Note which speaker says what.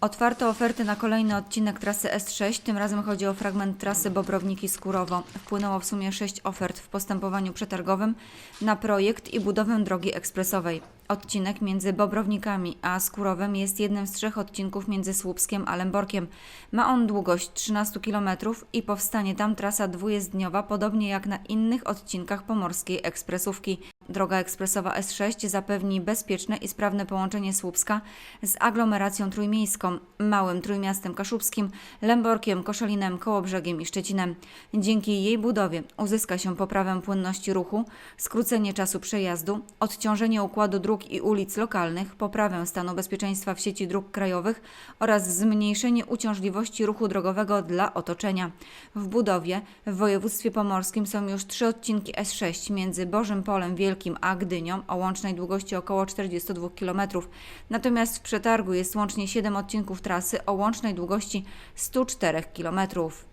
Speaker 1: Otwarto oferty na kolejny odcinek trasy S6. Tym razem chodzi o fragment trasy Bobrowniki-Skurowo. Wpłynęło w sumie sześć ofert w postępowaniu przetargowym na projekt i budowę drogi ekspresowej. Odcinek między Bobrownikami a Skurowem jest jednym z trzech odcinków między Słupskiem a Lęborkiem. Ma on długość 13 km i powstanie tam trasa dwujezdniowa, podobnie jak na innych odcinkach pomorskiej ekspresówki. Droga ekspresowa S6 zapewni bezpieczne i sprawne połączenie Słupska z aglomeracją trójmiejską, małym trójmiastem kaszubskim, Lęborkiem, Koszalinem, Kołobrzegiem i Szczecinem. Dzięki jej budowie uzyska się poprawę płynności ruchu, skrócenie czasu przejazdu, odciążenie układu dróg i ulic lokalnych, poprawę stanu bezpieczeństwa w sieci dróg krajowych oraz zmniejszenie uciążliwości ruchu drogowego dla otoczenia. W budowie w województwie pomorskim są już trzy odcinki S6 między Bożym Polem Wielkim a Gdynią o łącznej długości około 42 km. Natomiast w przetargu jest łącznie 7 odcinków trasy o łącznej długości 104 km.